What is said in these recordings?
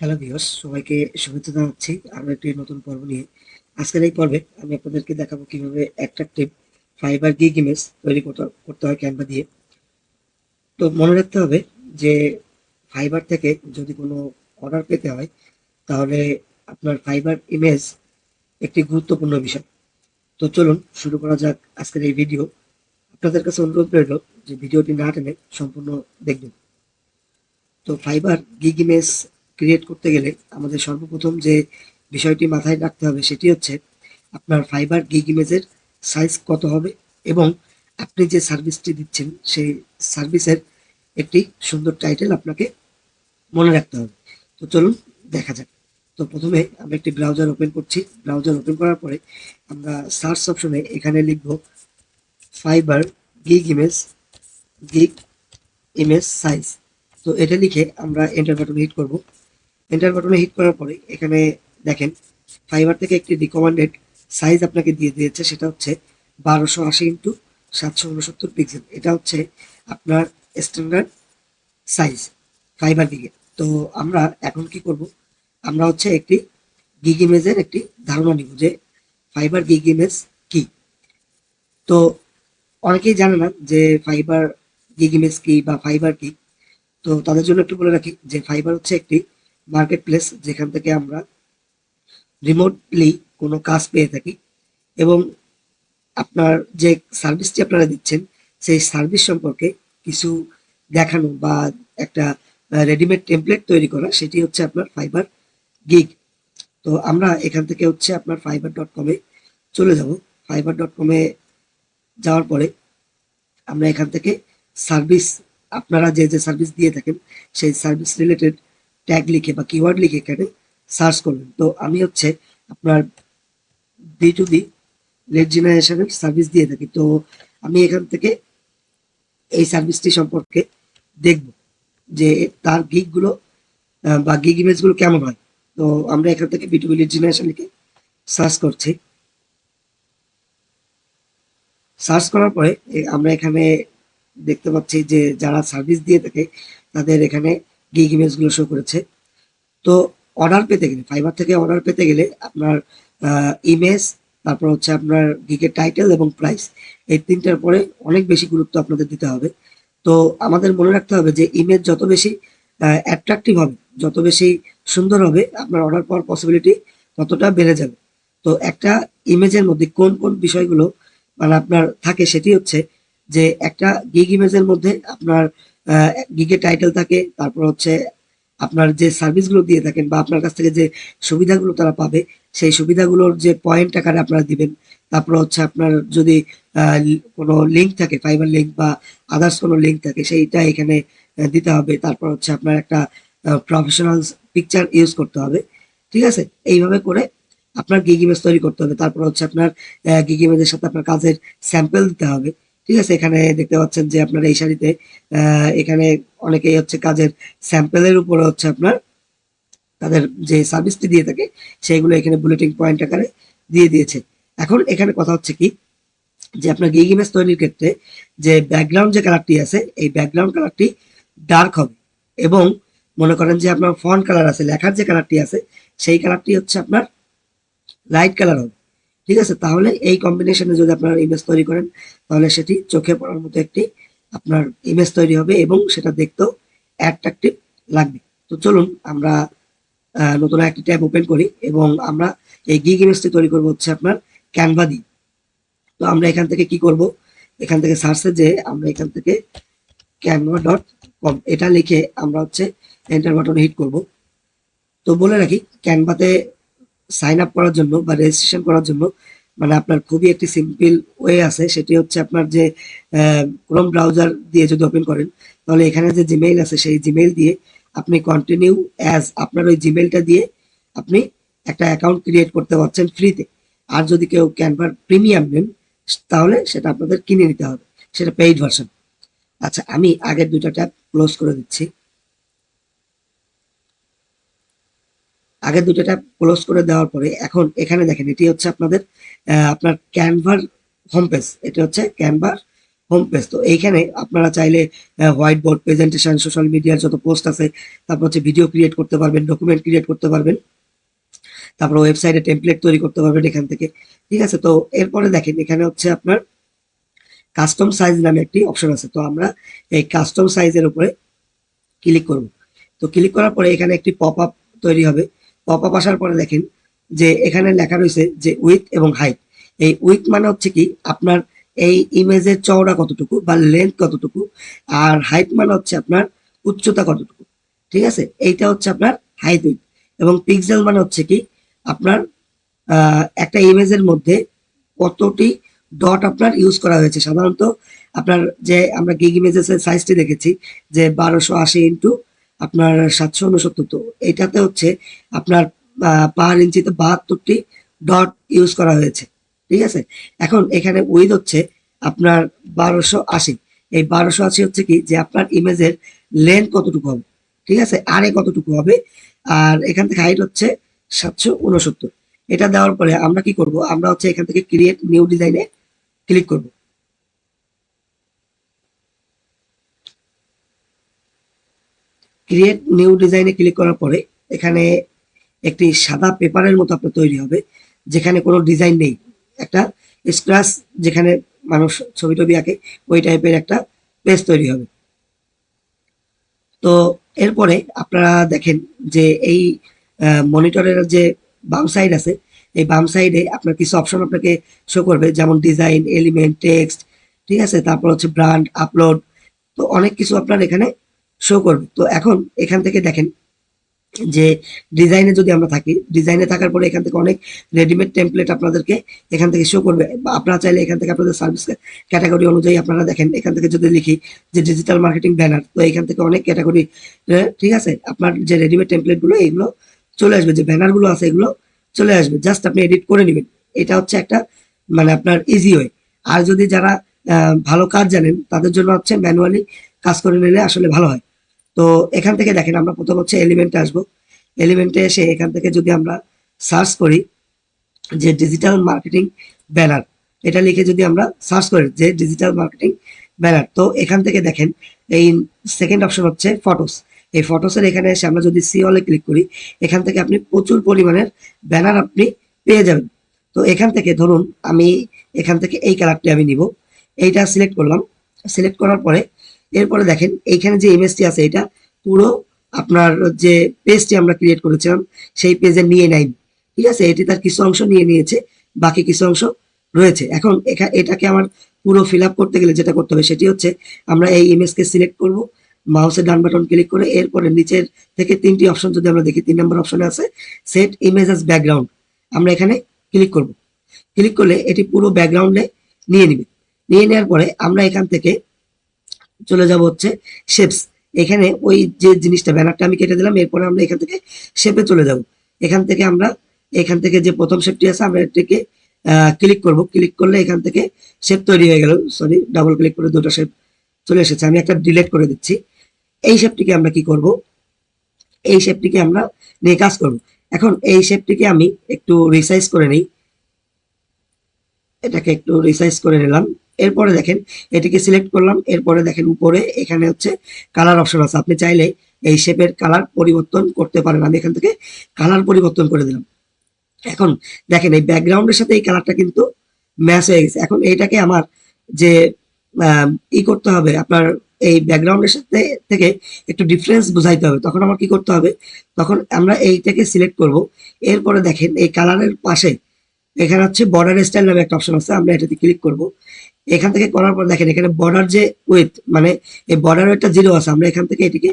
Hello viewers সবাইকে শুভেচ্ছা জানাচ্ছি আরও একটি নতুন পর্ব নিয়ে। আজকের এই পর্বে আমি আপনাদেরকে দেখাবো কীভাবে অ্যাট্রাকটিভ ফাইবার গিগ ইমেজ তৈরি করতে হয় ক্যানভা দিয়ে। তো মনে রাখতে হবে যে ফাইবার থেকে যদি কোনো অর্ডার পেতে হয়, তাহলে আপনার ফাইবার ইমেজ একটি গুরুত্বপূর্ণ বিষয়। তো চলুন শুরু করা যাক আজকের এই ভিডিও আপনাদের কাছে অনুরোধ রইল যে ভিডিওটি না টেনে সম্পূর্ণ দেখবেন। তো ফাইবার গিগ ইমেজ ক্রিয়েট করতে গেলে আমাদের সর্বপ্রথম যে বিষয়টি মাথায় রাখতে হবে সেটি হচ্ছে আপনার ফাইবার গিগ ইমেজের সাইজ কত হবে এবং আপনি যে সার্ভিসটি দিচ্ছেন সেই সার্ভিসের একটি সুন্দর টাইটেল আপনাকে মনে রাখতে হবে। তো চলুন দেখা যাক। তো প্রথমে আমরা একটি ব্রাউজার ওপেন করছি। ব্রাউজার ওপেন করার পরে আমরা সার্চ অপশনে এখানে লিখব Fiverr gig image gig image size তো এটা লিখে আমরা এন্টার বাটনে হিট করব। এন্টার বাটনে হিট করার পরে এখানে দেখেন ফাইবার থেকে একটি রিকমেন্ডেড সাইজ আপনাকে দিয়ে দিয়েছে, সেটা হচ্ছে বারোশো আশি ইন্টু সাতশো উনসত্তর পিক্সেল এটা হচ্ছে আপনার স্ট্যান্ডার্ড সাইজ ফাইবার দিকে। তো আমরা এখন কি করব? আমরা হচ্ছে একটি গিগ ইমেজের একটি ধারণা নিব যে ফাইবার গিগ ইমেজ কি। তো অনেকেই জানে না যে ফাইবার গিগ ইমেজ কি বা ফাইবার কি। তো তাদের জন্য একটু বলে রাখি যে ফাইবার হচ্ছে একটি মার্কেট প্লেস যেখান থেকে আমরা রিমোটলি কোনো কাজ পেয়ে থাকি এবং আপনার যে সার্ভিসটি আপনারা দিচ্ছেন, সেই সার্ভিস সম্পর্কে কিছু দেখানো বা একটা রেডিমেড টেমপ্লেট তৈরি করা, সেটি হচ্ছে আপনার ফাইবার গিগ তো আমরা এখান থেকে হচ্ছে আপনার ফাইবার ডট কমে চলে যাব। ফাইবার ডট কমে যাওয়ার পরে আমরা এখান থেকে সার্ভিস আপনারা যে যে সার্ভিস দিয়ে থাকেন, সেই সার্ভিস রিলেটেড ট্যাগ লিখে বা কিওয়ার্ড লিখে এখানে সার্চ করবেন তো আমি হচ্ছে আপনার বি টু বি লেড জেনারেশনের সার্ভিস দিয়ে থাকি। তো আমি এখান থেকে এই সার্ভিসটি সম্পর্কে দেখব যে তার গিকগুলো বা গিগ ইমেজগুলো কেমন হয়। তো আমরা এখান থেকে B to B lead generation লিখে সার্চ করছি। সার্চ করার পরে আমরা এখানে দেখতে পাচ্ছি যে যারা সার্ভিস দিয়ে থাকে, তাদের এখানে গিগ ইমেজগুলো শো করেছে। তো অর্ডার পেতে গেলে ফাইবার থেকে অর্ডার পেতে গেলে আপনার ইমেজ তারপর হচ্ছে আপনার গিগের টাইটেল এবং প্রাইস এই তিনটার পরে অনেক বেশি গুরুত্ব আপনাদের দিতে হবে। তো আমাদের মনে রাখতে হবে যে ইমেজ যত বেশি অ্যাট্রাকটিভ হবে, যত বেশি সুন্দর হবে, আপনার অর্ডার পাওয়ার পসিবিলিটি ততটা বেড়ে যাবে। তো একটা ইমেজের মধ্যে কোন কোন বিষয়গুলো মানে আপনার থাকে সেটি হচ্ছে যে একটা গিগ ইমেজের মধ্যে আপনার গিগের টাইটেল থাকে, তারপর হচ্ছে আপনার যে সার্ভিসগুলো দিয়ে থাকেন বা আপনার কাছ থেকে যে সুবিধাগুলো তারা পাবে, সেই সুবিধাগুলোর যে পয়েন্ট আকারে আপনারা দিবেন, তারপর হচ্ছে আপনার যদি কোনো লিঙ্ক থাকে ফাইবার লিঙ্ক বা আদার্স কোনো লিঙ্ক থাকে, সেইটা এখানে দিতে হবে। তারপর হচ্ছে আপনার একটা প্রফেশনাল পিকচার ইউজ করতে হবে। ঠিক আছে? এইভাবে করে আপনার গিগ ইমেজ তৈরি করতে হবে। তারপর হচ্ছে আপনার গিগ ইমেজের সাথে আপনার কাজের স্যাম্পল দিতে হবে। ঠিক আছে, এখানে দেখতে পাচ্ছেন যে আপনার এই শাড়িতে এখানে অনেকেই হচ্ছে কাজের স্যাম্পেলের উপরে হচ্ছে আপনার তাদের যে সার্ভিসটি দিয়ে থাকে সেগুলো এখানে বুলেটিং পয়েন্ট আকারে দিয়ে দিয়েছে। এখন এখানে কথা হচ্ছে কি, যে আপনার গিগ ইমেজ তৈরির ক্ষেত্রে যে ব্যাকগ্রাউন্ড যে কালারটি আছে, এই ব্যাকগ্রাউন্ড কালারটি ডার্ক হবে এবং মনে করেন যে আপনার ফন্ট কালার আছে, লেখার যে কালারটি আছে, সেই কালারটি হচ্ছে আপনার লাইট কালার হবে। ঠিক আছে? তাহলে এই কম্বিনেশনে যদি আপনার ইমেজ তৈরি করেন, তাহলে সেটি চোখে পড়ার মতো একটি আপনার ইমেজ তৈরি হবে এবং সেটা দেখতেও অ্যাট্রাকটিভ লাগবে। তো চলুন আমরা নতুন একটি ট্যাব ওপেন করি এবং আমরা এই গিগ ইমেজটি তৈরি করব হচ্ছে আপনার ক্যানভা দিয়ে। তো আমরা এখান থেকে কি করব? এখান থেকে সার্চে যে আমরা এখান থেকে ক্যানভা ডট কম এটা লিখে আমরা হচ্ছে এন্টার বাটনে হিট করব। তো বলে রাখি ক্যানভাতে সাইন আপ করার জন্য বা রেজিস্ট্রেশন করার জন্য মানে আপনার খুবই একটি সিম্পল ওয়ে আছে, সেটি হচ্ছে আপনার যে ক্রোম ব্রাউজার দিয়ে যদি ওপেন করেন, তাহলে এখানে যে জিমেইল আছে, সেই জিমেইল দিয়ে আপনি কন্টিনিউ অ্যাজ আপনার ওই জিমেইলটা দিয়ে আপনি একটা অ্যাকাউন্ট ক্রিয়েট করতে পারছেন ফ্রিতে আর যদি কেউ ক্যানভার প্রিমিয়াম নেন, তাহলে সেটা আপনাদের কিনে নিতে হবে, সেটা পেইড ভার্সন আচ্ছা আমি আগের দুটা ট্যাব ক্লোজ করে দিচ্ছি। আগের দুটো ট্যাব ক্লোজ করে দেওয়ার পরে, এখন এখানে দেখেন, এটি হচ্ছে আপনাদের আপনার ক্যানভার হোম পেজ এটা হচ্ছে ক্যানভার হোম পেজ তো এইখানে আপনারা চাইলে হোয়াইট বোর্ড প্রেজেন্টেশন সোশ্যাল মিডিয়ার যত পোস্ট আছে, তারপর হচ্ছে ভিডিও ক্রিয়েট করতে পারবেন ডকুমেন্ট ক্রিয়েট করতে পারবেন। তারপর ওয়েবসাইটে টেমপ্লেট তৈরি করতে পারবেন এখান থেকে। ঠিক আছে? তো এরপরে দেখেন, এখানে হচ্ছে আপনার কাস্টম সাইজ নামে একটি অপশন আছে। তো আমরা এই কাস্টম সাইজের উপরে ক্লিক করব। তো ক্লিক করার পরে এখানে একটি পপ আপ তৈরি হবে। পপ আপ আসার পরে দেখেন যে এখানে লেখা রয়েছে যে উইথ এবং হাইট এই উইথ মানে হচ্ছে কি আপনার এই ইমেজের চওড়া কতটুকু বা লেন্থ কতটুকু আর হাইট মানে হচ্ছে আপনার উচ্চতা কতটুকু। ঠিক আছে? এইটা হচ্ছে আপনার হাইট উইথ এবং পিক্সেল মানে হচ্ছে কি আপনার একটা ইমেজের মধ্যে কতটি ডট আপনার ইউজ করা হয়েছে। সাধারণত আপনার যে আমরা গিগ ইমেজেসের সাইজটি দেখেছি যে বারোশো আশি ইন্টু আপনার সাতশো উনসত্তর তো। এটাতে হচ্ছে আপনার পার ইঞ্চিতে বাহাত্তরটি ডট ইউজ করা হয়েছে। ঠিক আছে? এখন এখানে উইথ হচ্ছে আপনার বারোশো আশি। এই বারোশো আশি হচ্ছে কি? যে আপনার ইমেজের লেন্থ কতটুকু হবে? ঠিক আছে? আরে কতটুকু হবে? আর এখান থেকে হাইট হচ্ছে সাতশো উনসত্তর এটা দেওয়ার পরে আমরা কি করব? আমরা হচ্ছে এখান থেকে ক্রিয়েট নিউ ডিজাইনে ক্লিক করব। ক্রিয়েট নিউ ডিজাইনে ক্লিক করার পরে এখানে একটি সাদা পেপারের মতো আপনার তৈরি হবে, যেখানে কোনো ডিজাইন নেই। একটা স্ক্রাচ যেখানে মানুষ ছবি টবি আঁকে, ওই টাইপের একটা পেজ তৈরি হবে। তো এরপরে আপনারা দেখেন যে এই মনিটরের যে বাম সাইড আছে, এই বাম সাইডে আপনার কিছু অপশন আপনাকে শো করবে, যেমন ডিজাইন এলিমেন্ট টেক্সট ঠিক আছে? তারপর হচ্ছে ব্র্যান্ড আপলোড তো অনেক কিছু আপনার এখানে শো করবে। তো এখন এখান থেকে দেখেন যে ডিজাইনে যদি আমরা থাকি ডিজাইনে থাকার পরে এখান থেকে অনেক রেডিমেড টেমপ্লেট আপনাদেরকে এখান থেকে শো করবে। আপনারা চাইলে এখান থেকে আপনাদের সার্ভিস ক্যাটাগরি অনুযায়ী আপনারা দেখেন, এখান থেকে যদি লিখি যে ডিজিটাল মার্কেটিং ব্যানার তো এখান থেকে অনেক ক্যাটাগরি ঠিক আছে? আপনার যে রেডিমেড টেমপ্লেটগুলো, এগুলো চলে আসবে। যে ব্যানারগুলো আছে, এগুলো চলে আসবে। জাস্ট আপনি এডিট করে নেবেন। এটা হচ্ছে একটা মানে আপনার ইজি ওয়ে আর যদি যারা ভালো কাজ জানেন, তাদের জন্য হচ্ছে ম্যানুয়ালি কাজ করে নিলে আসলে ভালো হয়। তো এখান থেকে দেখেন, আমরা প্রথম হচ্ছে এলিমেন্টে আসব। এলিমেন্টে এসে এখান থেকে যদি আমরা সার্চ করি যে ডিজিটাল মার্কেটিং ব্যানার এটা লিখে যদি আমরা সার্চ করি যে ডিজিটাল মার্কেটিং ব্যানার তো এখান থেকে দেখেন, এই সেকেন্ড অপশন হচ্ছে ফটোস এই ফটোসের এখানে এসে আমরা যদি সি অলে ক্লিক করি, এখান থেকে আপনি প্রচুর পরিমাণের ব্যানার আপনি পেয়ে যাবেন। তো এখান থেকে ধরুন, আমি এখান থেকে এই কালারটি আমি নিব। এইটা সিলেক্ট করলাম। সিলেক্ট করার পরে এরপরে দেখেন, এইখানে যে ইমেজটি আছে, এটা পুরো আপনার যে পেজটি আমরা ক্রিয়েট করেছিলাম, সেই পেজে নিয়ে নেয়নি ঠিক আছে? এটি তার কিছু অংশ নিয়ে নিয়েছে, বাকি কিছু অংশ রয়েছে। এখন এখা- এটাকে আমার পুরো ফিল করতে গেলে যেটা করতে হবে, সেটি হচ্ছে আমরা এই ইমেজকে সিলেক্ট করব মাউসের ডান বাটন ক্লিক করে, এরপরে নিচের থেকে তিনটি অপশন যদি আমরা দেখি, তিন নম্বর অপশনে আছে সেট ইমেজ অ্যাজ ব্যাকগ্রাউন্ড আমরা এখানে ক্লিক করব। ক্লিক করলে এটি পুরো ব্যাকগ্রাউন্ডে নিয়ে নিবে। নিয়ে নেওয়ার পরে আমরা এখান থেকে চলে যাব হচ্ছে শেপস এখানে ওই যে জিনিসটা, ব্যানারটা আমি কেটে দিলাম, এরপরে আমরা এখান থেকে শেপে চলে যাব। এখান থেকে আমরা, এখান থেকে যে প্রথম শেপটি আছে, আমরা এটাকে ক্লিক করব। ক্লিক করলে এখান থেকে শেপ তৈরি হয়ে গেল। সরি ডাবল ক্লিক করে দুটো শেপ চলে এসেছে। আমি একটা ডিলিট করে দিচ্ছি। এই শেপটিকে আমরা কি করব? এই শেপটিকে আমরা নিয়ে কাজ করব। এখন এই শেপটিকে আমি একটু রিসাইজ করে নেই। এটাকে একটু রিসাইজ করে নিলাম। এরপরে দেখেন, এটিকে সিলেক্ট করলাম, এরপরে দেখেন উপরে এখানে হচ্ছে কালার অপশন আছে। আপনি চাইলে এই শেপের কালার পরিবর্তন করতে পারেন। আমি এখান থেকে কালার পরিবর্তন করে দিলাম। এখন দেখেন, এই ব্যাকগ্রাউন্ডের সাথে এই কালারটা কিন্তু ম্যাচ হয়ে গেছে। এখন এইটাকে আমার যে ই করতে হবে, আপনার এই ব্যাকগ্রাউন্ডের সাথে থেকে একটু ডিফারেন্স বোঝাইতে হবে। তখন আমার কি করতে হবে? তখন আমরা এইটাকে সিলেক্ট করব। এরপরে দেখেন, এই কালারের পাশে এখানে হচ্ছে বর্ডার স্টাইল নামে একটা অপশন আছে। আমরা এটাতে ক্লিক করব। এখান থেকে করার পর দেখেন, এখানে বর্ডার যে ওয়েথ মানে এই বর্ডার ওয়েটটা জিরো আছে, আমরা এখান থেকে এটিকে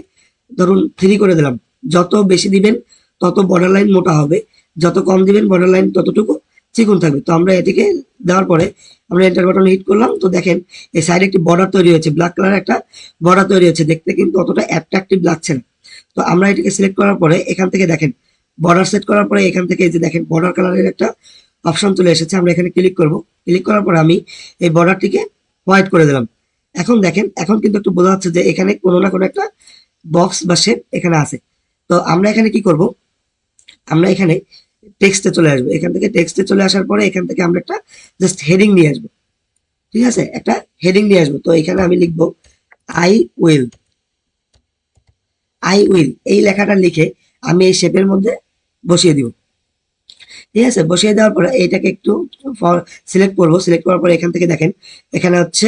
ধরুন থ্রি করে দিলাম। যত বেশি দিবেন, তত বর্ডার লাইন মোটা হবে। যত কম দিবেন বর্ডার লাইন ততটুকু চিকুন থাকবে। তো আমরা এটিকে দেওয়ার পরে আমরা এন্টার বাটন হিট করলাম। তো দেখেন, এই সাইডে একটি বর্ডার তৈরি হয়েছে। ব্ল্যাক কালার একটা বর্ডার তৈরি হয়েছে। দেখতে কিন্তু অতটা অ্যাট্রাকটিভ লাগছে না। তো আমরা এটিকে সিলেক্ট করার পরে এখান থেকে দেখেন বর্ডার সেট করার পরে এখান থেকে যে দেখেন বর্ডার কালারের একটা অপশন চলে এসেছে, আমরা এখানে ক্লিক করব। ক্লিক করার পর আমি এই বর্ডারটিকে হোয়াইট করে দিলাম। এখন দেখেন, এখন কিন্তু একটু বোঝা যাচ্ছে যে এখানে কোনো না কোনো একটা বক্স বা শেপ এখানে আছে। তো আমরা এখানে কি করব? আমরা এখানে টেক্সটে চলে আসব। এখান থেকে টেক্সটে চলে আসার পরে এখান থেকে আমরা একটা জাস্ট হেডিং নিয়ে আসব। ঠিক আছে? একটা হেডিং নিয়ে আসব। তো এখানে আমি লিখব আই উইল আই উইল এই লেখাটা লিখে আমি এই শেপের মধ্যে বসিয়ে দিব। ঠিক আছে, বসিয়ে দেওয়ার পরে এইটাকে একটু সিলেক্ট করব। সিলেক্ট করার পরে এখান থেকে দেখেন, এখানে হচ্ছে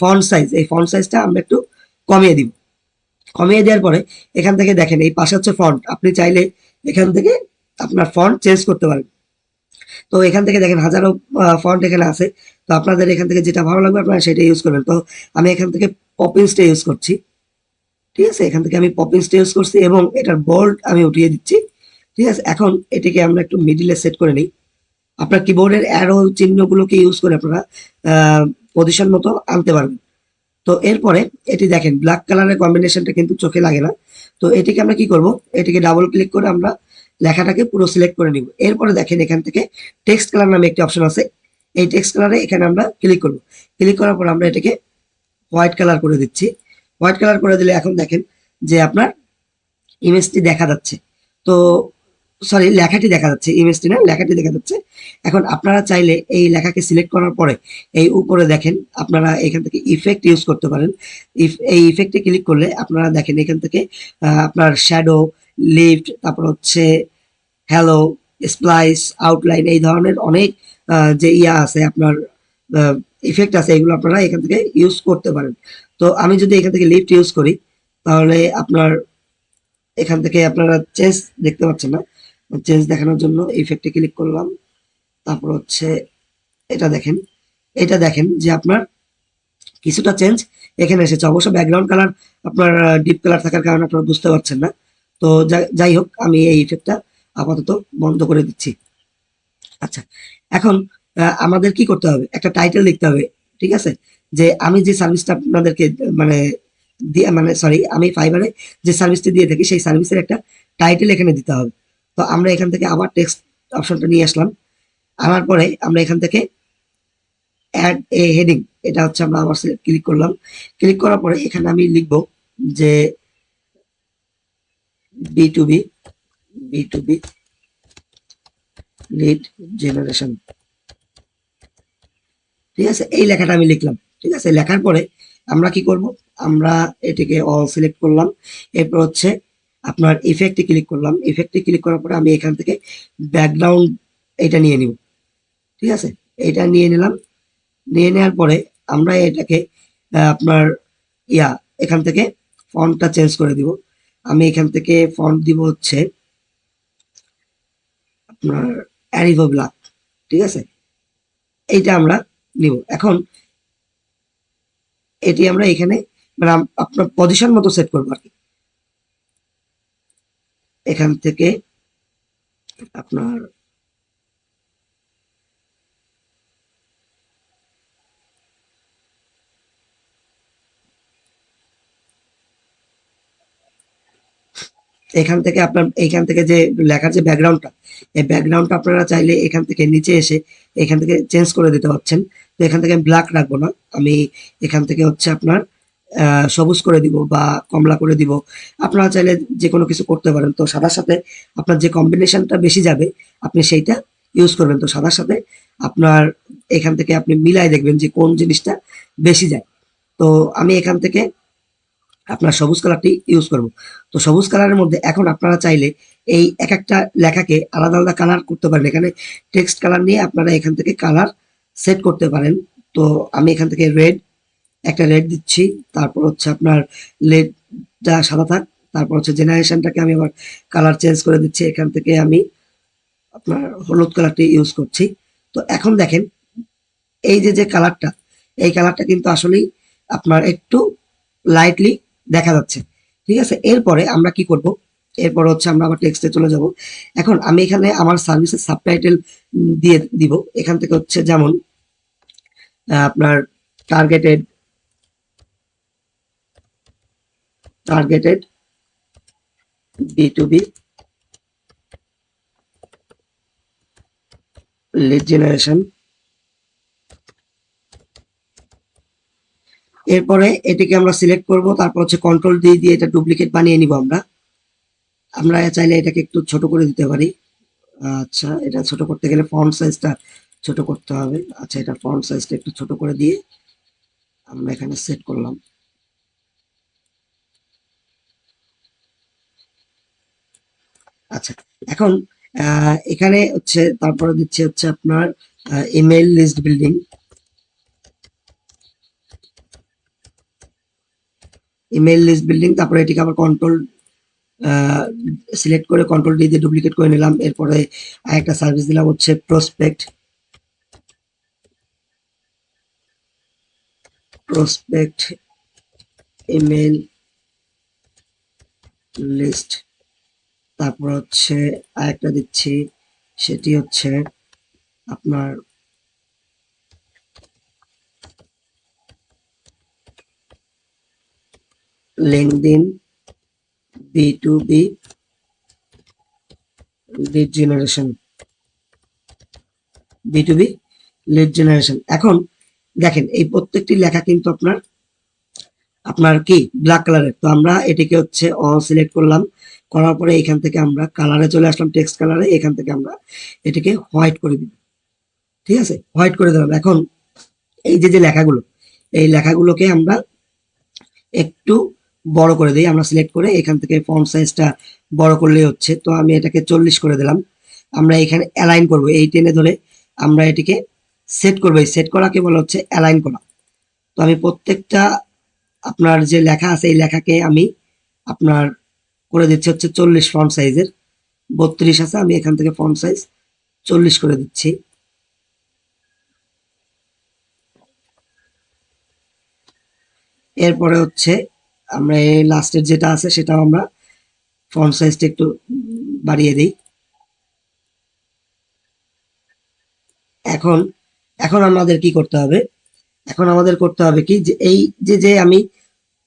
ফন্ট সাইজ এই ফন্ট সাইজটা আমরা একটু কমিয়ে দিব। কমিয়ে দেওয়ার পরে এখান থেকে দেখেন, এই পাশে হচ্ছে ফন্ট আপনি চাইলে এখান থেকে আপনার ফন্ট চেঞ্জ করতে পারেন। তো এখান থেকে দেখেন, হাজারো ফন্ট এখানে আছে। তো আপনাদের এখান থেকে যেটা ভালো লাগবে, আপনারা সেটা ইউজ করবেন। তো আমি এখান থেকে পপিন্সটা ইউজ করছি। ঠিক আছে, এখান থেকে আমি পপিন্সটা ইউজ করছি এবং এটার বোল্ড আমি উঠিয়ে দিচ্ছি। ঠিক আছে? এখন এটিকে আমরা একটু মিডিলে সেট করে নিই। আপনার কিবোর্ডের অ্যারো চিহ্নগুলোকে ইউজ করে আপনারা পজিশন মতো আনতে পারবেন। তো এরপরে এটি দেখেন ব্ল্যাক কালারের কম্বিনেশনটা কিন্তু চোখে লাগে না। তো এটিকে আমরা কি করব? এটিকে ডাবল ক্লিক করে আমরা লেখাটাকে পুরো সিলেক্ট করে নিব। এরপরে দেখেন এখান থেকে টেক্সট কালার নামে একটি অপশন আছে। এই টেক্সট কালারে এখানে আমরা ক্লিক করব। ক্লিক করার পর আমরা এটাকে হোয়াইট কালার করে দিচ্ছি। হোয়াইট কালার করে দিলে এখন দেখেন যে আপনার ইমেজটি দেখা যাচ্ছে। তো সরি লেখাটি দেখা যাচ্ছে ইমেজটি না, লেখাটি দেখা যাচ্ছে। এখন আপনারা চাইলে এই লেখাকে সিলেক্ট করার পরে এই উপরে দেখেন, আপনারা এখান থেকে ইফেক্ট ইউজ করতে পারেন। ইফ এই ইফেক্টে ক্লিক করলে আপনারা দেখেন এখান থেকে আপনার শ্যাডো লিফট তারপর হচ্ছে হ্যালো স্প্লাইস আউটলাইন এই ধরনের অনেক যে ইয়া আছে, আপনার ইফেক্ট আছে, এগুলো আপনারা এখান থেকে ইউজ করতে পারেন। তো আমি যদি এখান থেকে লিফট ইউজ করি, তাহলে আপনার, এখান থেকে আপনারা চেঞ্জ দেখতে পাচ্ছেন না। চেঞ্জ দেখানোর জন্য ইফেক্টে ক্লিক করলাম। তারপর হচ্ছে এটা দেখেন। এটা দেখেন যে আপনার কিছুটা চেঞ্জ এখানে এসেছে। অবশ্য ব্যাকগ্রাউন্ড কালার আপনার ডিপ কালার থাকার কারণে আপনারা বুঝতে পারছেন না। তো যাই হোক, আমি এই ইফেক্টটা আপাতত বন্ধ করে দিচ্ছি। আচ্ছা এখন আমাদের কি করতে হবে? একটা টাইটেল লিখতে হবে, ঠিক আছে? যে আমি যে সার্ভিসটা আপনাদেরকে মানে দিয়ে মানে সরি আমি ফাইবারে যে সার্ভিসটা দিয়ে থাকি, সেই সার্ভিসের একটা টাইটেল এখানে দিতে হবে। তো আমরা এখান থেকে আবার টেক্সট অপশনটা নিয়ে আসলাম। আনার পরে আমরা এখান থেকে অ্যাড এ হেডিং এটা হচ্ছে আমরা আবার ক্লিক করলাম। ক্লিক করার পরে এখানে আমি লিখব যে B to B B to B lead generation ঠিক আছে? এই লেখাটা আমি লিখলাম। ঠিক আছে? লেখার পরে আমরা কি করব? আমরা এটিকে অল সিলেক্ট করলাম। এরপর হচ্ছে আপনার ইফেক্টে ক্লিক করলাম। ইফেক্টে ক্লিক করার পরে আমি এখান থেকে ব্যাকগ্রাউন্ড এটা নিয়ে নিব। ঠিক আছে? এটা নিয়ে নিলাম। নিয়ে নেওয়ার পরে আমরা এটাকে আপনার ইয়া, এখান থেকে ফন্টটা চেঞ্জ করে দিব। আমি এখান থেকে ফন্ট দিব হচ্ছে আপনার অ্যারিভো ব্ল্যাক ঠিক আছে? এইটা আমরা নিব। এখন এটি আমরা এখানে মানে আপনার পজিশন মতো সেট করব আর কি। এখান থেকে আপনার এখান থেকে আপনার এইখান থেকে যে লেখার যে ব্যাকগ্রাউন্ডটা এই ব্যাকগ্রাউন্ডটা আপনারা চাইলে এখান থেকে নিচে এসে এখান থেকে চেঞ্জ করে দিতে পারছেন। তো এখান থেকে আমি ব্ল্যাক রাখব না। আমি এখান থেকে হচ্ছে আপনার সবুজ করে দিব বা কমলা করে দিব। আপনারা চাইলে যে কোনো কিছু করতে পারেন। তো সাদার সাথে আপনার যে কম্বিনেশনটা বেশি যাবে, আপনি সেইটা ইউজ করবেন। তো সাদার সাথে আপনার এখান থেকে আপনি মিলাই দেখবেন যে কোন জিনিসটা বেশি যায়। তো আমি এখান থেকে আপনার সবুজ কালারটি ইউজ করব। তো সবুজ কালারের মধ্যে এখন আপনারা চাইলে এই এক একটা লেখাকে আলাদা আলাদা কালার করতে পারেন। এখানে টেক্সট কালার নিয়ে আপনারা এখান থেকে কালার সেট করতে পারেন। তো আমি এখান থেকে রেড একটা রেড দিচ্ছি, তারপর হচ্ছে আপনার লেডটা সাদা থাক, তারপর হচ্ছে জেনারেশনটাকে আমি আবার কালার চেঞ্জ করে দিচ্ছি, এখান থেকে আমি আপনার হলুদ কালারটি ইউজ করছি। তো এখন দেখেন, এই যে যে কালারটা এই কালারটা কিন্তু আসলেই আপনার একটু লাইটলি দেখা যাচ্ছে। ঠিক আছে? এরপরে আমরা কি করব? এরপর হচ্ছে আমরা আবার টেক্সটে চলে যাব। এখন আমি এখানে আমার সার্ভিসের সাবটাইটেল দিয়ে দিব। এখান থেকে হচ্ছে যেমন আপনার targeted to B lead generation এরপরে এটিকে আমরা সিলেক্ট করব, তারপর হচ্ছে কন্ট্রোল দিয়ে দিয়ে এটা ডুপ্লিকেট বানিয়ে নিব আমরা। আমরা চাইলে এটাকে একটু ছোট করে দিতে পারি। আচ্ছা এটা ছোট করতে গেলে ফন্ট সাইজটা ছোট করতে হবে। আচ্ছা এটা ফন্ট সাইজটা একটু ছোট করে দিয়ে আমরা এখানে সেট করলাম। আচ্ছা এখন এখানে হচ্ছে, তারপরে দিচ্ছে হচ্ছে আপনার email list building email list building তারপরে এটিকে আবার কন্ট্রোল সিলেক্ট করে কন্ট্রোল ডি দিয়ে ডুপ্লিকেট করে নিলাম। এরপরে আরেকটা সার্ভিস দিলাম হচ্ছে প্রসপেক্ট প্রসপেক্ট ইমেল লিস্ট তারপর হচ্ছে আরেকটা দিচ্ছি, সেটি হচ্ছে আপনার LinkedIn B to B lead generation B to B lead generation এখন দেখেন, এই প্রত্যেকটি লেখা কিন্তু আপনার আপনার কি ব্ল্যাক কালারের তো আমরা এটিকে হচ্ছে অ সিলেক্ট করলাম। করার পরে এখান থেকে আমরা কালারে চলে আসলাম টেক্সট কালারে এখান থেকে আমরা এটাকে হোয়াইট করে দিব ঠিক আছে? হোয়াইট করে দিলাম। এখন এই যে যে লেখাগুলো, এই লেখাগুলোকে আমরা একটু বড় করে দিই। আমরা সিলেক্ট করে এখান থেকে ফন্ট সাইজটা বড় করলেই হচ্ছে। তো আমি এটাকে চল্লিশ করে দিলাম। আমরা এখানে অ্যালাইন করব। এই টেনে ধরে আমরা এটিকে সেট করব। এই সেট করাকে বলা হচ্ছে অ্যালাইন করা। তো আমি প্রত্যেকটা আপনার যে লেখা আছে, এই লেখাকে আমি আপনার করে দিচ্ছি হচ্ছে চল্লিশ ফন্ট সাইজের বত্রিশ আছে, আমি এখান থেকে ফন্ট সাইজ চল্লিশ করে দিচ্ছি। এরপরে হচ্ছে আমরা এই লাস্টের যেটা আছে, সেটাও আমরা ফন্ট সাইজটা একটু বাড়িয়ে দিই। এখন এখন আমাদের কি করতে হবে? এখন আমাদের করতে হবে কি যে, এই যে যে আমি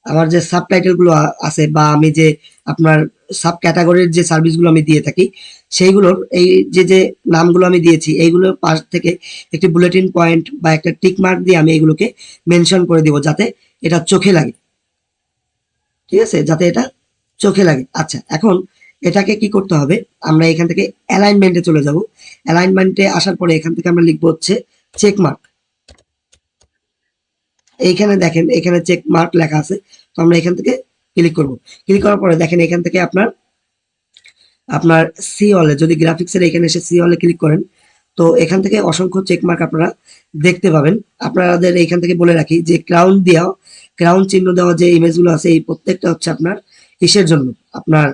আমার যে সাবটাইটেলগুলো আছে বা আমি যে আপনার সাব ক্যাটাগরির যে সার্ভিসগুলো আমি দিয়ে থাকি, সেইগুলোর এই যে যে নামগুলো আমি দিয়েছি এইগুলোর পাশ থেকে একটি বুলেটিন পয়েন্ট বা একটা টিক মার্ক দিয়ে আমি এগুলোকে মেনশন করে দিব যাতে এটা চোখে লাগে। ঠিক আছে? যাতে এটা চোখে লাগে। আচ্ছা এখন এটাকে কি করতে হবে? আমরা এখান থেকে অ্যালাইনমেন্টে চলে যাব। অ্যালাইনমেন্টে আসার পরে এখান থেকে আমরা লিখব হচ্ছে চেক মার্ক এইখানে দেখেন এখানে চেক মার্ক লেখা আছে। তো আমরা এখান থেকে ক্লিক করব। ক্লিক করার পরে দেখেন এখান থেকে আপনার আপনার সি হলে যদি গ্রাফিক্সের এখানে এসে সি হলে ক্লিক করেন, তো এখান থেকে অসংখ্য চেক মার্ক আপনারা দেখতে পাবেন। আপনাদের এইখান থেকে বলে রাখি যে ক্রাউন দেওয়া ক্রাউন চিহ্ন দেওয়া যে ইমেজগুলো আছে, এই প্রত্যেকটা হচ্ছে আপনার কিসের জন্য? আপনার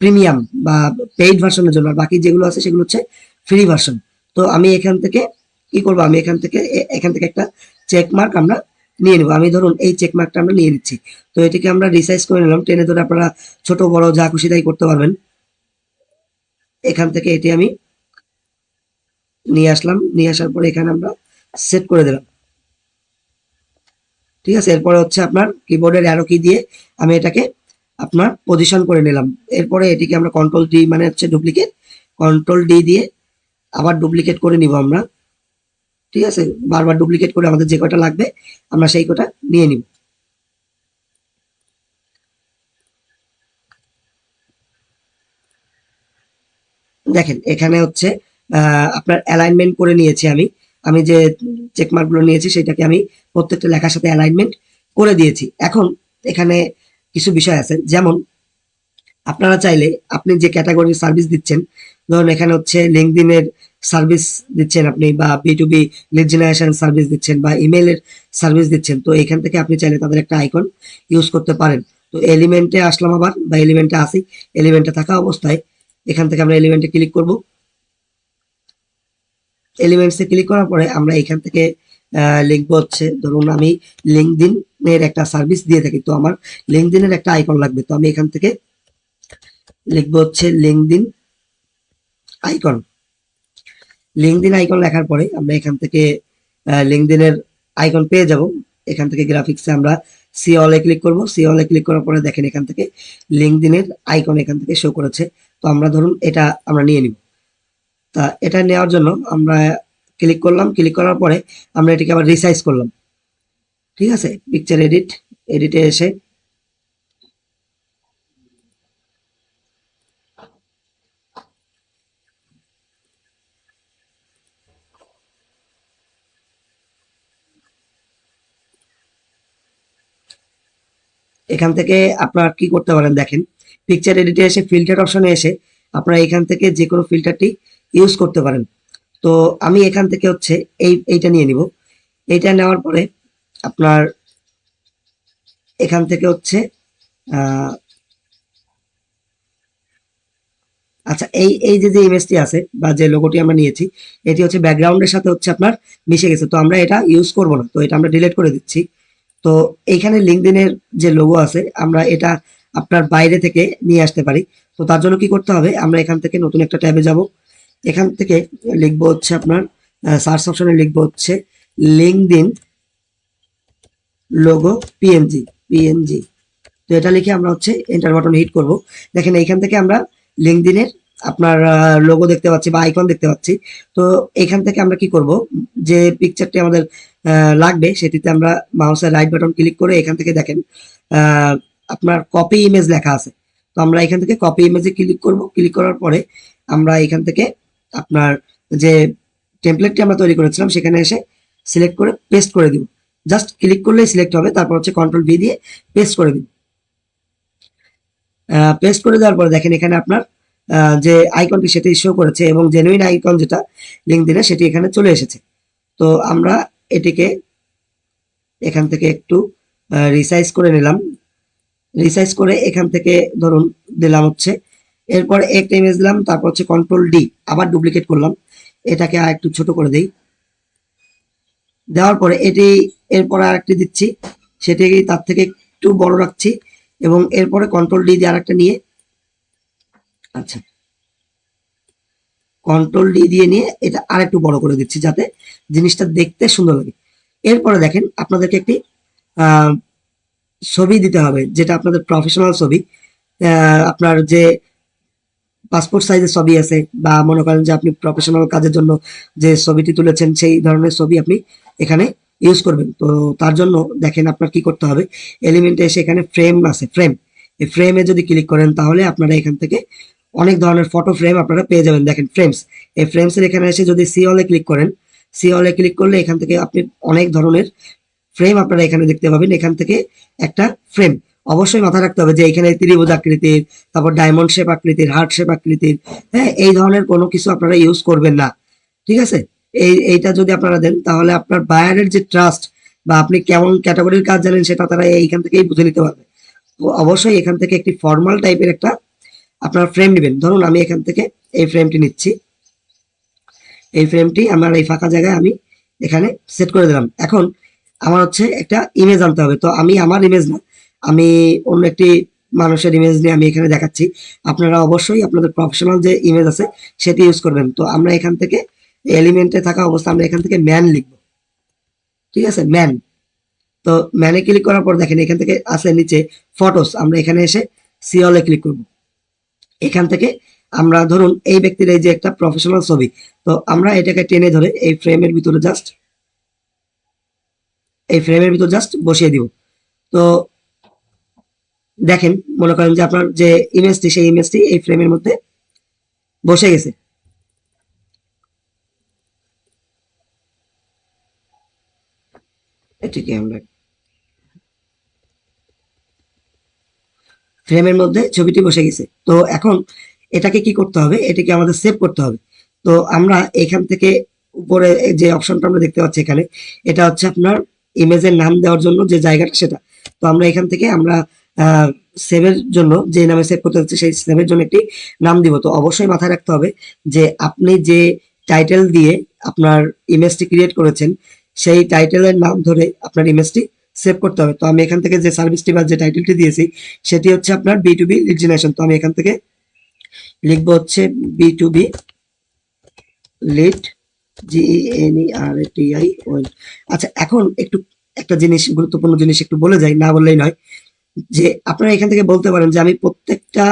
প্রিমিয়াম বা পেইড ভার্সনের জন্য। আর বাকি যেগুলো আছে সেগুলো হচ্ছে ফ্রি ভার্সন তো আমি এখান থেকে কি করব? আমি এখান থেকে এখান থেকে একটা চেক মার্ক আমরা নিয়ে নেব। আমি ধরুন এই চেক মার্কটা আমরা নিয়ে নিচ্ছি। তো এটিকে আমরা রিসাইজ করে নিলাম। টেনে ধরে আপনারা ছোট, বড় যা খুশি তাই করতে পারবেন। এখান থেকে এটি আমি নিয়ে আসলাম। নিয়ে আসার পরে এখানে আমরা সেট করে দিলাম। ঠিক আছে? এরপরে হচ্ছে আপনার কিবোর্ডের অ্যারো কি দিয়ে আমি এটাকে আপনার পজিশন করে নিলাম। এরপরে এটিকে আমরা কন্ট্রোল ডি মানে হচ্ছে ডুপ্লিকেট কন্ট্রোল ডি দিয়ে আবার ডুপ্লিকেট করে নিব আমরা। ঠিক আছে? বারবার ডুপ্লিকেট করে আমাদের যে কটা লাগবে, আমরা সেই কটা নিয়ে নিব। দেখেন, এখানে হচ্ছে আপনার অ্যালাইনমেন্ট করে নিয়েছি আমি। আমি যে চেকমার্কগুলো নিয়েছি, সেটাকে আমি প্রত্যেকটা লেখার সাথে অ্যালাইনমেন্ট করে দিয়েছি। এখন এখানে কিছু বিষয় আছে। যেমন আপনারা চাইলে আপনি যে ক্যাটাগরির সার্ভিস দিচ্ছেন, ধরুন এখানে হচ্ছে লিঙ্কডিনের সার্ভিস দিচ্ছেন আপনি বা B to B lead generation service দিচ্ছেন বা ইমেলের সার্ভিস দিচ্ছেন, তো এখান থেকে আপনি চাইলে তাদের একটা আইকন ইউজ করতে পারেন। তো এলিমেন্টে আসলাম আবার বা এলিমেন্টে আসি এলিমেন্টে থাকা অবস্থায় এখান থেকে আমরা এলিমেন্টে ক্লিক করব। এলিমেন্টসে ক্লিক করার পরে আমরা এখান থেকে লিখব হচ্ছে, ধরুন আমি লিঙ্কডিন এর একটা সার্ভিস দিয়ে থাকি, তো আমার লিঙ্কডিনের একটা আইকন লাগবে, তো আমি এখান থেকে লিখব হচ্ছে লিঙ্কডিন আইকন লিঙ্কডিন আইকন লেখার পরে আমরা এখান থেকে লিঙ্কডিনের আইকন পেয়ে যাব। এখান থেকে গ্রাফিক্সে আমরা সি অলে ক্লিক করব। সি অলে ক্লিক করার পরে দেখেন এখান থেকে লিঙ্কডিনের আইকন এখান থেকে শো করেছে। তো আমরা ধরুন এটা আমরা নিয়ে নিব। তা এটা নেওয়ার জন্য আমরা ক্লিক করলাম। ক্লিক করার পরে আমরা এটাকে আবার রিসাইজ করলাম। ঠিক আছে? পিকচার এডিট এডিটে এসে এখান থেকে আপনার কি করতে পারেন দেখেন পিকচার এডিটে এসে ফিল্টার অপশনে এসে আপনারা এখান থেকে যে কোনো ফিল্টারটি ইউজ করতে পারেন। তো আমি এখান থেকে হচ্ছে এই, এইটা নিয়ে নিব। এইটা নেওয়ার পরে আপনার এখান থেকে হচ্ছে আচ্ছা এই এই যে যে ইমেজটি আছে বা যে লোগোটি আমরা নিয়েছি, এটি হচ্ছে ব্যাকগ্রাউন্ডের সাথে হচ্ছে আপনার মিশে গেছে। তো আমরা এটা ইউজ করব না। তো এটা আমরা ডিলিট করে দিচ্ছি। তো এইখানে লিঙ্কডিনের যে লোগো আছে, আমরা এটা আপনার বাইরে থেকে নিয়ে আসতে পারি। তো তার জন্য কি করতে হবে, আমরা এখান থেকে নতুন একটা ট্যাবে যাব। এখান থেকে লিখব হচ্ছে আপনার সার্চ অপশনে লিখব হচ্ছে লিঙ্কডিন লোগো পিএনজি পিএনজি তো এটা লিখে আমরা হচ্ছে এন্টার বাটন হিট করব। দেখেন এইখান থেকে আমরা লিঙ্কডিনের আপনার লোগো দেখতে পাচ্ছি বা আইকন দেখতে পাচ্ছি। তো এখান থেকে আমরা কি করব? যে পিকচারটি আমাদের লাগবে সেটিতে আমরা মাউসের রাইট বাটন ক্লিক করে এখান থেকে দেখেন আপনার কপি ইমেজ লেখা আছে। তো আমরা এখান থেকে কপি ইমেজে ক্লিক করব। ক্লিক করার পরে আমরা এখান থেকে আপনার যে টেমপ্লেটটি আমরা তৈরি করেছিলাম সেখানে এসে সিলেক্ট করে পেস্ট করে দিব। জাস্ট ক্লিক করলেই সিলেক্ট হবে, তারপর হচ্ছে কন্ট্রোল ভি দিয়ে পেস্ট করে দিন। পেস্ট করে দেওয়ার পরে দেখেন এখানে আপনার যে আইকনটি সেটি শো করেছে এবং জেনুইন আইকন যেটা লিঙ্ক দিলে সেটি এখানে চলে এসেছে। তো আমরা এটিকে এখান থেকে একটু রিসাইজ করে নিলাম। রিসাইজ করে এখান থেকে ধরুন দিলাম হচ্ছে, এরপর একটা ইমেজ দিলাম, তারপর হচ্ছে কন্ট্রোল ডি আবার ডুপ্লিকেট করলাম। এটাকে আর একটু ছোট করে দেই। দেওয়ার পরে এটি এরপর আর একটি দিচ্ছি সেটিকে তার থেকে একটু বড় রাখছি এবং এরপরে কন্ট্রোল ডি দিয়ে আরেকটা নিয়ে আচ্ছা। কন্ট্রোল ডি দিয়ে নিয়ে এটা আর একটু বড় করে দিচ্ছি যাতে জিনিসটা দেখতে সুন্দর লাগে। এরপরে দেখেন আপনাদেরকে একটি ছবি দিতে হবে, যেটা আপনাদের প্রফেশনাল ছবি। আপনার যে পাসপোর্ট সাইজের ছবি আছে বা মনে করেন যে আপনি প্রফেশনাল কাজের জন্য যে ছবিটি তুলেছেন, সেই ধরনের ছবি আপনি এখানে ইউজ করবেন। তো তার জন্য দেখেন আপনার কি করতে হবে। এলিমেন্টে এসে এখানে ফ্রেম আছে ফ্রেম এই ফ্রেমে যদি ক্লিক করেন তাহলে আপনারা এখান থেকে অনেক ধরনের ফটো ফ্রেম আপনারা পেয়ে যাবেন। দেখেন ফ্রেমস এই ফ্রেমসের এখানে এসে যদি সি হলে ক্লিক করেন সি হলে ক্লিক করলে এখান থেকে আপনি অনেক ধরনের ফ্রেম আপনারা এখানে দেখতে পাবেন। এখান থেকে একটা ফ্রেম অবশ্যই মাথায় রাখতে হবে যে এখানে ত্রিভুজ আকৃতির, তারপর ডায়মন্ড শেপ আকৃতির হার্ট শেপ আকৃতির হ্যাঁ এই ধরনের কোনো কিছু আপনারা ইউজ করবেন না। ঠিক আছে? এই, এইটা যদি আপনারা দেন, তাহলে আপনার বায়ারের যে ট্রাস্ট বা আপনি কেমন ক্যাটাগরির কাজ জানেন, সেটা তারা এইখান থেকেই বুঝে নিতে পারবে। তো অবশ্যই এখান থেকে একটি ফর্মাল টাইপের একটা আপনার ফ্রেম নেবেন। ধরুন আমি এখান থেকে এই ফ্রেমটি নিচ্ছি। এই ফ্রেমটি আমার এই ফাঁকা জায়গায় আমি এখানে সেট করে দিলাম। এখন আমার হচ্ছে একটা ইমেজ আনতে হবে। তো আমি আমার ইমেজ না, আমি অন্য একটি মানুষের ইমেজ নিয়ে আমি এখানে দেখাচ্ছি। আপনারা অবশ্যই আপনাদের প্রফেশনাল যে ইমেজ আছে, সেটি ইউজ করবেন। তো আমরা এখান থেকে এলিমেন্টে থাকা অবস্থা, আমরা এখান থেকে ম্যান লিখব। ঠিক আছে? ম্যান তো ম্যানে ক্লিক করার পর দেখেন, এখান থেকে আছে নিচে ফটোস আমরা এখানে এসে সিওলে ক্লিক করব। এখান থেকে আমরা ধরুন এই ব্যক্তির এই যে একটা প্রফেশনাল ছবি, তো আমরা এটাকে টেনে ধরে এই ফ্রেমের ভিতরে জাস্ট এই ফ্রেমের ভিতর জাস্ট বসিয়ে দিব। তো দেখেন, মনে করেন যে আপনার যে ইমেজটি সেই ইমেজটি এই ফ্রেমের মধ্যে বসে গেছে। এটিকে আমরা ফ্রেমের মধ্যে ছবিটি বসে গেছে। তো এখন এটাকে কি করতে হবে? এটাকে আমাদের সেভ করতে হবে। তো আমরা এখান থেকে উপরে যে অপশনটা আমরা দেখতে পাচ্ছি এখানে, এটা হচ্ছে আপনার ইমেজের নাম দেওয়ার জন্য যে জায়গাটা সেটা। তো আমরা এখান থেকে আমরা সেভের জন্য যে নামে সেভ করতে হচ্ছে সেই সেভের জন্য একটি নাম দিব। তো অবশ্যই মাথায় রাখতে হবে যে আপনি যে টাইটেল দিয়ে আপনার ইমেজটি ক্রিয়েট করেছেন, সেই টাইটেলের নাম ধরে আপনার ইমেজটি সেভ করতে হবে। তো আমি এখান থেকে যে সার্ভিসটি বা যে টাইটেলটি দিয়েছি, সেটি হচ্ছে আপনার B to B lead generation তো আমি এখান থেকে লিখব হচ্ছে B to B lead GN R T I well আচ্ছা এখন একটু একটা জিনিস, গুরুত্বপূর্ণ জিনিস একটু বলে যাই, না বললেই নয়। যে আপনারা এখান থেকে বলতে পারেন যে আমি প্রত্যেকটা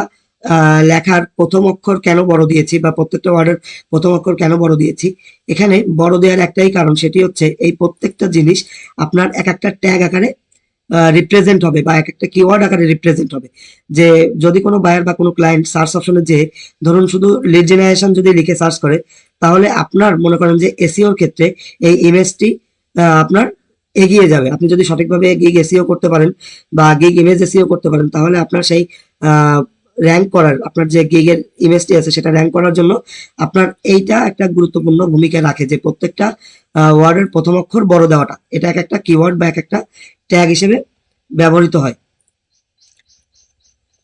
লেখার প্রথম অক্ষর কেন বড় দিয়েছি বা প্রত্যেকটা ওয়ার্ডের প্রথম অক্ষর কেন বড় দিয়েছি? এখানে বড় দেওয়ার একটাই কারণ সেটি হচ্ছে এই প্রত্যেকটা জিনিস আপনার এক একটা ট্যাগ আকারে রিপ্রেজেন্ট হবে বা এক একটা কিওয়ার্ড আকারে রিপ্রেজেন্ট হবে। যে যদি কোনো বায়ার বা কোনো ক্লায়েন্ট সার্চ অপশনে যে ধরুন শুধু লিড জেনারেশন যদি লিখে সার্চ করে, তাহলে আপনার মনে করেন যে এসিওর ক্ষেত্রে এই ইমেজটি আপনার এগিয়ে যাবে। আপনি যদি সঠিকভাবে গিগ এসিও করতে পারেন বা গিগ ইমেজ এসিও করতে পারেন, তাহলে আপনার সেই র্যাঙ্ক করার, আপনার যে গিগের ইমেজটি আছে সেটা র্যাঙ্ক করার জন্য আপনার এইটা একটা গুরুত্বপূর্ণ ভূমিকা রাখে যে প্রত্যেকটা ওয়ার্ডের প্রথম অক্ষর বড় দেওয়াটা। এটা এক একটা কিওয়ার্ড বা এক একটা ট্যাগ হিসেবে ব্যবহৃত হয়।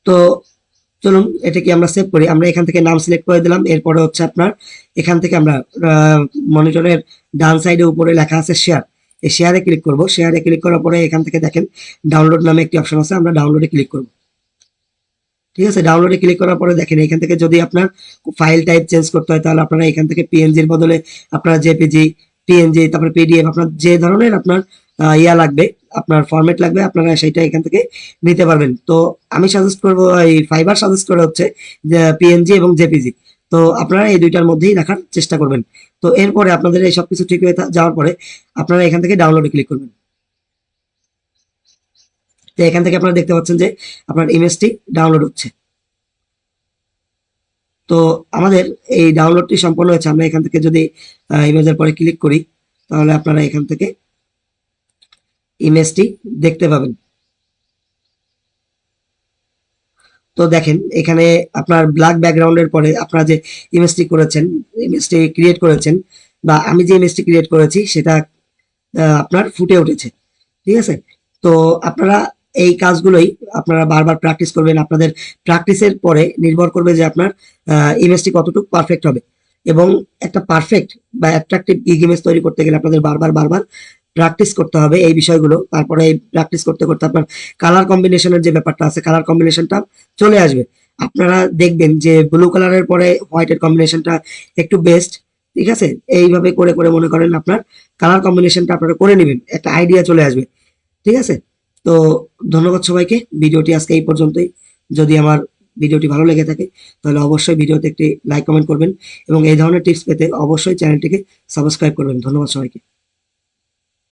তো চলুন এটাকে আমরা সেভ করি? আমরা এখান থেকে নাম সিলেক্ট করে দিলাম। এরপরে হচ্ছে আপনার, এখান থেকে আমরা মনিটরের ডান সাইডে উপরে লেখা আছে শেয়ার এই শেয়ারে ক্লিক করব। শেয়ারে ক্লিক করার পরে এখান থেকে দেখেন ডাউনলোড নামে একটি অপশন আছে, আমরা ডাউনলোডে ক্লিক করব। ঠিক আছে? ডাউনলোডে ক্লিক করার পরে দেখেন, এখান থেকে যদি আপনার ফাইল টাইপ চেঞ্জ করতে হয়, তাহলে আপনারা এখান থেকে পিএনজির বদলে আপনারা জেপিজি পিএনজি তারপরে পিডিএফ আপনার যে ধরনের আপনার ইয়া লাগবে, আপনার ফরম্যাট লাগবে, আপনারা সেটা এখান থেকে নিতে পারবেন। তো আমি সাজেস্ট করব, এই ফাইবার সাজেস্ট করে হচ্ছে পিএনজি এবং জেপিজি তো আপনারা এই দুইটার মধ্যেই রাখার চেষ্টা করবেন। তো এরপরে আপনাদের এই সবকিছু ঠিক হয়ে যাওয়ার পরে আপনারা এখান থেকে ডাউনলোডে ক্লিক করবেন। তো এখান থেকে আপনারা দেখতে পাচ্ছেন যে আপনার ইমেজটি ডাউনলোড হচ্ছে। তো আমাদের এই ডাউনলোডটি সম্পন্ন হয়েছে। আমরা এখান থেকে যদি ইমেজের পরে ক্লিক করি, তাহলে আপনারা এখান থেকে ইমেজটি দেখতে পাবেন। তো দেখেন, এখানে আপনার ব্ল্যাক ব্যাকগ্রাউন্ডের পরে আপনারা যে ইমেজটি করেছেন ইমেজটি ক্রিয়েট করেছেন, বা আমি যে ইমেজটি ক্রিয়েট করেছি, সেটা আপনার ফুটে উঠেছে। ঠিক আছে? তো আপনারা এই কাজগুলোই আপনারা বারবার প্র্যাকটিস করবেন। আপনাদের প্র্যাকটিসের পরে নির্ভর করবে যে আপনার ইমেজটি কতটুকু পারফেক্ট হবে। এবং একটা পারফেক্ট বা অ্যাট্রাকটিভ গিগ ইমেজ তৈরি করতে গেলে আপনাদের বারবার বারবার প্র্যাকটিস করতে হবে এই বিষয়গুলো। তারপরে এই প্র্যাকটিস করতে করতে আপনার কালার কম্বিনেশনের যে ব্যাপারটা আছে কালার কম্বিনেশনটা চলে আসবে। আপনারা দেখবেন যে ব্লু কালারের পরে হোয়াইটের কম্বিনেশনটা একটু বেস্ট ঠিক আছে? এইভাবে করে করে মনে করেন আপনার কালার কম্বিনেশনটা আপনারা করে নেবেন। একটা আইডিয়া চলে আসবে, ঠিক আছে? তো ধন্যবাদ সবাইকে। ভিডিওটি আজকে এই পর্যন্তই। যদি আমার ভিডিওটি ভালো লেগে থাকে, তাহলে অবশ্যই ভিডিওতে একটি লাইক কমেন্ট করবেন এবং এই ধরনের টিপস পেতে অবশ্যই চ্যানেলটিকে সাবস্ক্রাইব করবেন। ধন্যবাদ সবাইকে।